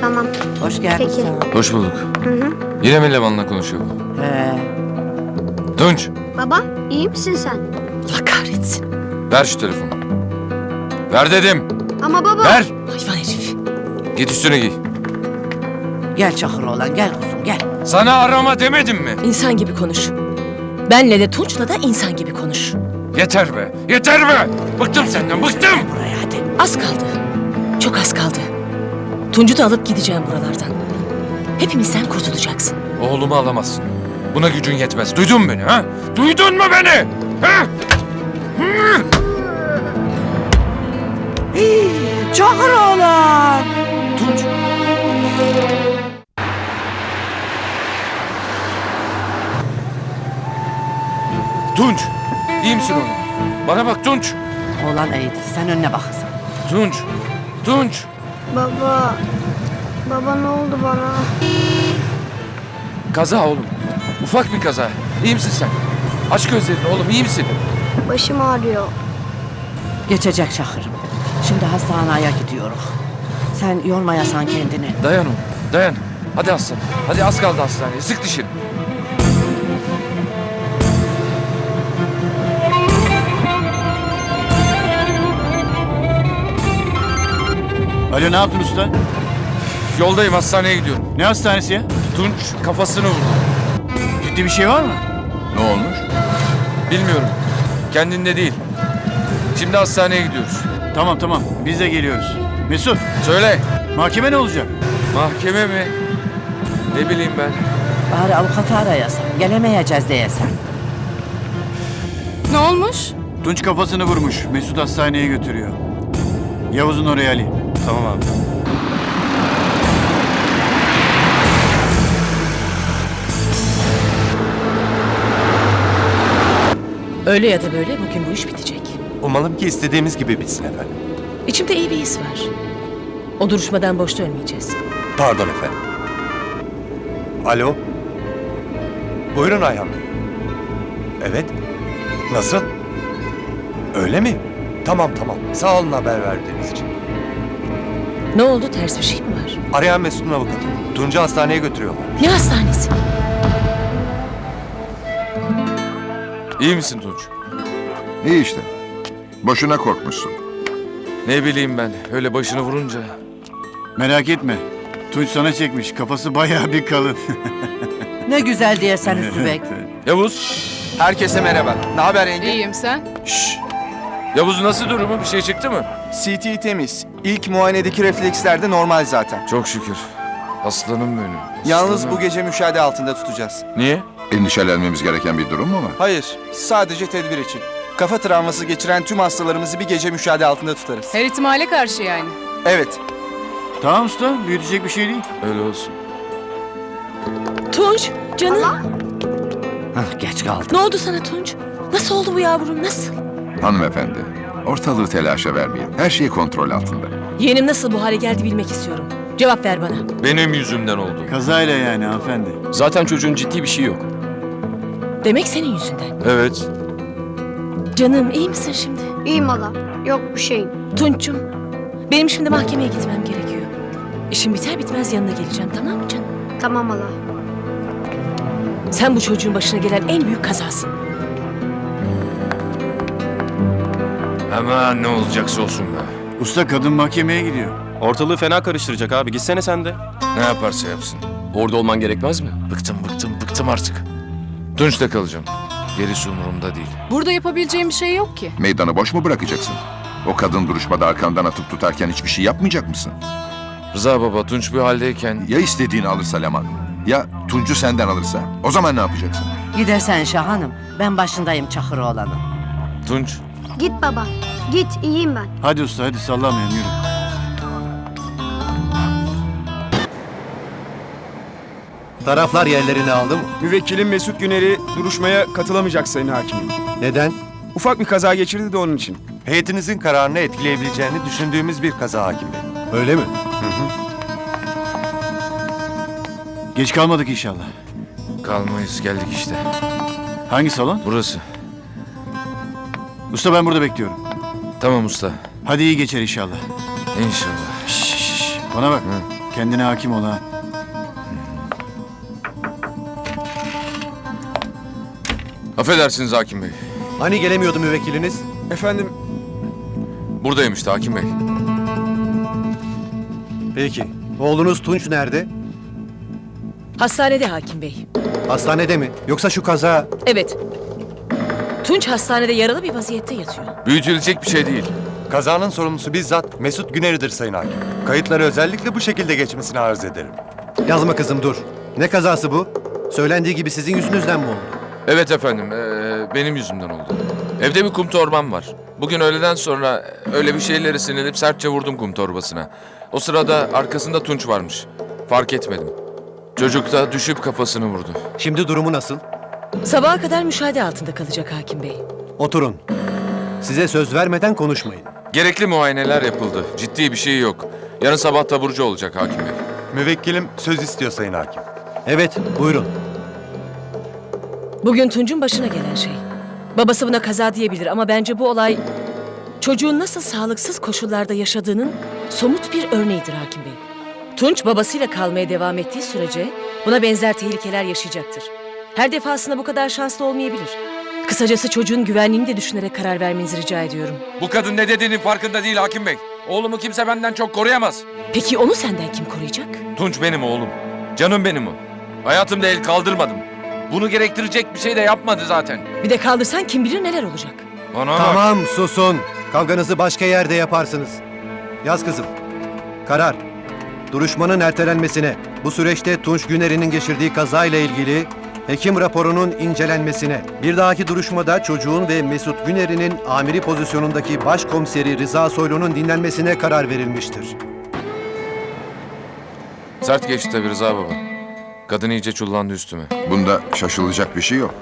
Tamam. Hoş geldin Peki. sağ ol. Hoş bulduk. Hı hı. Yine mi Levan'la konuşuyor bu? He. Tunç, Baba iyi misin sen? Allah kahretsin. ver şu telefonu. Ver dedim. Ama baba. Ver. Hayvan herif. Git üstüne giy. Gel Çakır oğlan gel kuzum gel. Sana arama demedim mi? İnsan gibi konuş. Benle de Tunç'la da insan gibi konuş. Yeter be. Yeter be. Bıktım senden. Bıktım. Buraya hadi. Az kaldı. Çok az kaldı. Tunç'u da alıp gideceğim buralardan. Hepimizden kurtulacaksın. Oğlumu alamazsın. Buna gücün yetmez. Duydun mu beni ha? Duydun mu beni? Ha? Çakır oğlan. Tunç. Tunç. İyi misin oğlum? Bana bak Tunç. Oğlan iyiydi. Sen önüne bakırsan. Tunç. Tunç. Baba. Baba ne oldu bana? Kaza oğlum. Ufak bir kaza. İyi misin sen? Aç gözlerini oğlum. iyi misin? Başım ağrıyor. Geçecek Çakır'ım. Şimdi hastaneye gidiyoruz. Sen yormayasan kendini. Dayan oğlum. Dayan. Hadi aslan. Hadi az kaldı hastaneye. Sık dişini. Alo ne yaptın usta? Yoldayım hastaneye gidiyorum. Ne hastanesi ya? Tunç kafasını vurdu. Ciddi bir şey var mı? Ne olmuş? Bilmiyorum. Kendinde değil. Şimdi hastaneye gidiyoruz. Tamam tamam biz de geliyoruz. Mesut Söyle. mahkeme ne olacak? Mahkeme mi? Ne bileyim ben. Bari avukatı arayasan. Gelemeyeceğiz diyesen. Ne olmuş? Tunç kafasını vurmuş. Mesut hastaneye götürüyor. Yavuz'un oraya Ali. Tamam abi. Öyle ya da böyle bugün bu iş bitecek. Umalım ki istediğimiz gibi bitsin efendim. İçimde iyi bir his var. O duruşmadan boş dönmeyeceğiz. Pardon efendim. Alo. Buyurun Ayhan Bey. Evet. Nasıl? Öyle mi? Tamam tamam. Sağ olun haber verdiğiniz için. Ne oldu ters bir şey mi var? Arayan Mesut'un avukatı. Tunca hastaneye götürüyorlar. Ne hastanesi? İyi misin Tunç? İyi işte. Boşuna korkmuşsun. Ne bileyim ben. Öyle başını vurunca. Merak etme. Tunç sana çekmiş. Kafası bayağı bir kalın. Ne güzel diyesen Üstübek. Yavuz. Herkese merhaba. Ne haber Engin? İyiyim sen? Şşş. Yavuz nasıl durumu? Bir şey çıktı mı? CT temiz. İlk muayenedeki refleksler de normal zaten. Çok şükür. Aslanım benim. Yalnız bu gece müşahede altında tutacağız. Niye? Endişelenmemiz gereken bir durum mu var? Hayır, sadece tedbir için. Kafa travması geçiren tüm hastalarımızı bir gece müşahede altında tutarız. Her ihtimale karşı yani. Evet. tamam usta büyütecek bir şey değil. Öyle olsun. Tunç, canım. Hah, geç kaldım. Ne oldu sana Tunç? Nasıl oldu bu yavrum, nasıl? Hanımefendi, ortalığı telaşa vermeyin. Her şey kontrol altında. Yeğenim nasıl bu hale geldi bilmek istiyorum. Cevap ver bana. Benim yüzümden oldu. Kazayla yani hanımefendi. Zaten çocuğun ciddi bir şey yok. Demek senin yüzünden. Evet. Canım iyi misin şimdi? İyiyim hala. Yok bir şeyim. Tunç'cum, benim şimdi mahkemeye gitmem gerekiyor. İşim biter bitmez yanına geleceğim tamam mı canım? Tamam hala. Sen bu çocuğun başına gelen en büyük kazasın. Hemen ne olacaksa olsun be. Usta kadın mahkemeye gidiyor. Ortalığı fena karıştıracak abi. Gitsene sen de. Ne yaparsa yapsın. Orada olman gerekmez mi? Bıktım bıktım bıktım artık. Tunç'ta kalacağım. Gerisi umurumda değil. Burada yapabileceğim bir şey yok ki. Meydanı boş mu bırakacaksın? O kadın duruşmada arkandan atıp tutarken hiçbir şey yapmayacak mısın? Rıza baba Tunç bu haldeyken Ya istediğini alırsa Leman? Ya Tuncu senden alırsa? O zaman ne yapacaksın? Gidersen Şahanım. Ben başındayım Çakır oğlanın. Tunç Git baba. Git iyiyim ben. Hadi usta hadi sallamayın yürü. Taraflar yerlerini aldı mı? Müvekkilim Mesut Güner'i duruşmaya katılamayacak Sayın Hakimim. Neden? Ufak bir kaza geçirdi de onun için. Heyetinizin kararını etkileyebileceğini düşündüğümüz bir kaza hakim bey. Öyle mi? Geç kalmadık inşallah. kalmayız geldik işte. Hangi salon? Burası. Usta ben burada bekliyorum. Tamam usta. Hadi iyi geçer inşallah. İnşallah. Bana bak. Kendine hakim ol ha. Affedersiniz hakim bey. Hani gelemiyordu müvekkiliniz? Efendim Buradayım işte hakim bey. Peki. Oğlunuz Tunç nerede? Hastanede hakim bey. Hastanede mi? Yoksa şu kaza... Evet. Tunç hastanede yaralı bir vaziyette yatıyor. Büyütülecek bir şey değil. Kazanın sorumlusu bizzat Mesut Güneri'dir Sayın Hakim. Kayıtları özellikle bu şekilde geçmesini arz ederim. Yazma kızım dur. Ne kazası bu? Söylendiği gibi sizin yüzünüzden mi oldu? Evet efendim, ee, benim yüzümden oldu. Evde bir kum torbam var. Bugün öğleden sonra öyle bir şeylere sinirlenip sertçe vurdum kum torbasına. O sırada arkasında Tunç varmış. Fark etmedim. Çocuk da düşüp kafasını vurdu. Şimdi durumu nasıl? Sabaha kadar müşahede altında kalacak hakim bey. Oturun. Size söz vermeden konuşmayın. Gerekli muayeneler yapıldı. Ciddi bir şey yok. Yarın sabah taburcu olacak hakim bey. Müvekkilim söz istiyor Sayın Hakim. Evet, buyurun. Bugün Tunç'un başına gelen şey. Babası buna kaza diyebilir ama bence bu olay çocuğun nasıl sağlıksız koşullarda yaşadığının somut bir örneğidir hakim bey. Tunç babasıyla kalmaya devam ettiği sürece buna benzer tehlikeler yaşayacaktır. Her defasında bu kadar şanslı olmayabilir. Kısacası çocuğun güvenliğini de düşünerek karar vermenizi rica ediyorum. Bu kadın ne dediğinin farkında değil hakim bey. Oğlumu kimse benden çok koruyamaz. Peki onu senden kim koruyacak? Tunç benim oğlum. Canım benim o. Hayatımda el kaldırmadım. Bunu gerektirecek bir şey de yapmadı zaten. Bir de kaldırsan kim bilir neler olacak. Bana bak. Tamam, susun. Kavganızı başka yerde yaparsınız. Yaz kızım. Karar. Duruşmanın ertelenmesine, bu süreçte Tunç Güneri'nin geçirdiği kazayla ilgili hekim raporunun incelenmesine, bir dahaki duruşmada çocuğun ve Mesut Güneri'nin amiri pozisyonundaki başkomiseri Rıza Soylu'nun dinlenmesine karar verilmiştir. Sert geçti tabii Rıza baba. Kadın iyice çullandı üstüme. Bunda şaşılacak bir şey yok.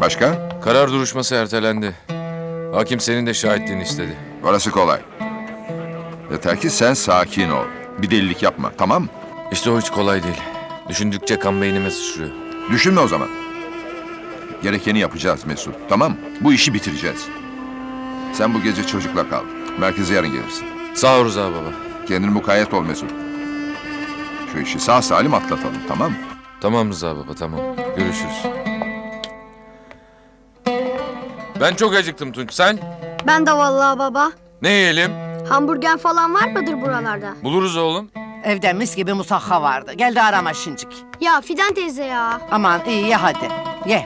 Başka? Karar duruşması ertelendi. Hakim senin de şahitliğini istedi. Orası kolay. Yeter ki sen sakin ol. Bir delilik yapma, tamam mı? İşte o hiç kolay değil. Düşündükçe kan beynime sıçrıyor. Düşünme o zaman. Gerekeni yapacağız Mesut, tamam mı? Bu işi bitireceğiz. Sen bu gece çocukla kal. Merkeze yarın gelirsin. Sağ ol Rıza baba. Kendini mukayyet ol Mesut. Şu işi sağ salim atlatalım, tamam mı? Tamam Rıza baba tamam. Görüşürüz. Ben çok acıktım Tunç. Sen? Ben de vallahi baba. Ne yiyelim? Hamburger falan var mıdır buralarda? Buluruz oğlum. Evde mis gibi musakka vardı. Gel de arama şincik. Ya Fidan teyze ya. Aman iyi ye hadi. Ye.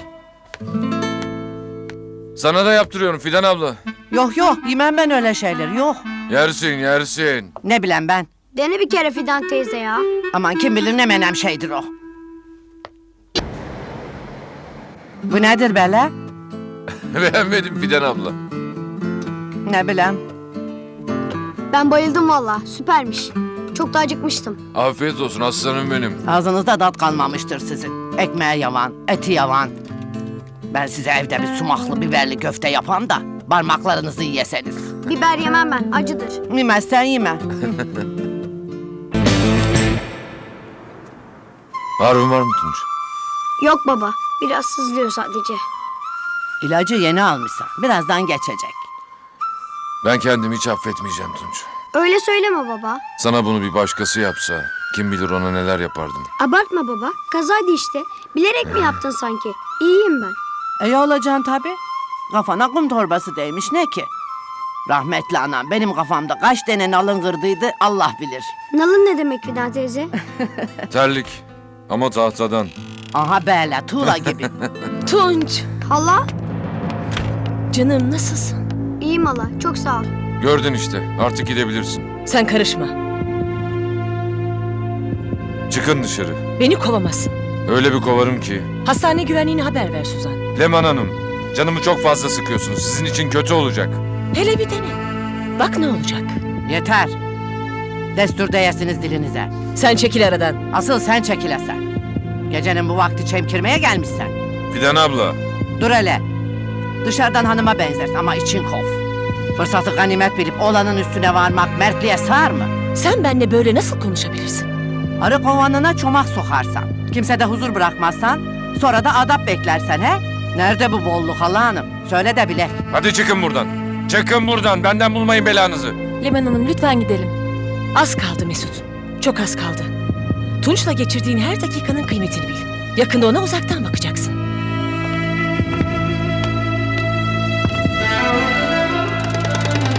Sana da yaptırıyorum Fidan abla. Yok yok yemem ben öyle şeyler yok. Yersin yersin. Ne bileyim ben. Dene bir kere Fidan teyze ya. Aman kim bilir ne menem şeydir o. Bu nedir böyle? Beğenmedim Fidan abla. Ne bileyim. Ben bayıldım valla. Süpermiş. Çok da acıkmıştım. Afiyet olsun aslanım benim. Ağzınızda tat kalmamıştır sizin. Ekmeği yavan, eti yavan. Ben size evde bir sumaklı biberli köfte yapan da parmaklarınızı yiyeseniz. Biber yemem ben. Acıdır. Yemezsen yeme. Harun var mı Tunç? Yok baba. Biraz sızlıyor sadece. İlacı yeni almışsın. Birazdan geçecek. Ben kendimi hiç affetmeyeceğim Tunç. Öyle söyleme baba. Sana bunu bir başkası yapsa kim bilir ona neler yapardım. Abartma baba. Kazaydı işte. Bilerek mi yaptın sanki? İyiyim ben. İyi olacaksın tabii. Kafana kum torbası değmiş ne ki? Rahmetli anam benim kafamda kaç tane nalın kırdıydı Allah bilir. Nalın ne demek Fidan teyze? Terlik ama tahtadan. Aha böyle tuğla gibi. Tunç! Hala? Canım nasılsın? İyiyim hala. Çok sağ ol. Gördün işte artık gidebilirsin. Sen karışma. Çıkın dışarı. Beni kovamazsın. Öyle bir kovarım ki. Hastane güvenliğine haber ver Suzan. Leman Hanım canımı çok fazla sıkıyorsunuz. Sizin için kötü olacak. Hele bir dene. Bak ne olacak. Yeter. Destur değesiniz dilinize. Sen çekil aradan. Asıl sen çekilesen. Gecenin bu vakti çemkirmeye gelmişsen. Fidan abla. Dur hele. Dışarıdan hanıma benzersin ama için kov. Fırsatı ganimet bilip olanın üstüne varmak mertliğe sığar mı? Sen benimle böyle nasıl konuşabilirsin? Arı kovanına çomak sokarsan, kimse de huzur bırakmazsan, sonra da adap beklersen he? Nerede bu bolluk hala hanım? Söyle de bilek. Hadi çıkın buradan. Çıkın buradan. Benden bulmayın belanızı. Leman Hanım lütfen gidelim. Az kaldı Mesut. Çok az kaldı. Tunç'la geçirdiğin her dakikanın kıymetini bil. Yakında ona uzaktan bakacaksın.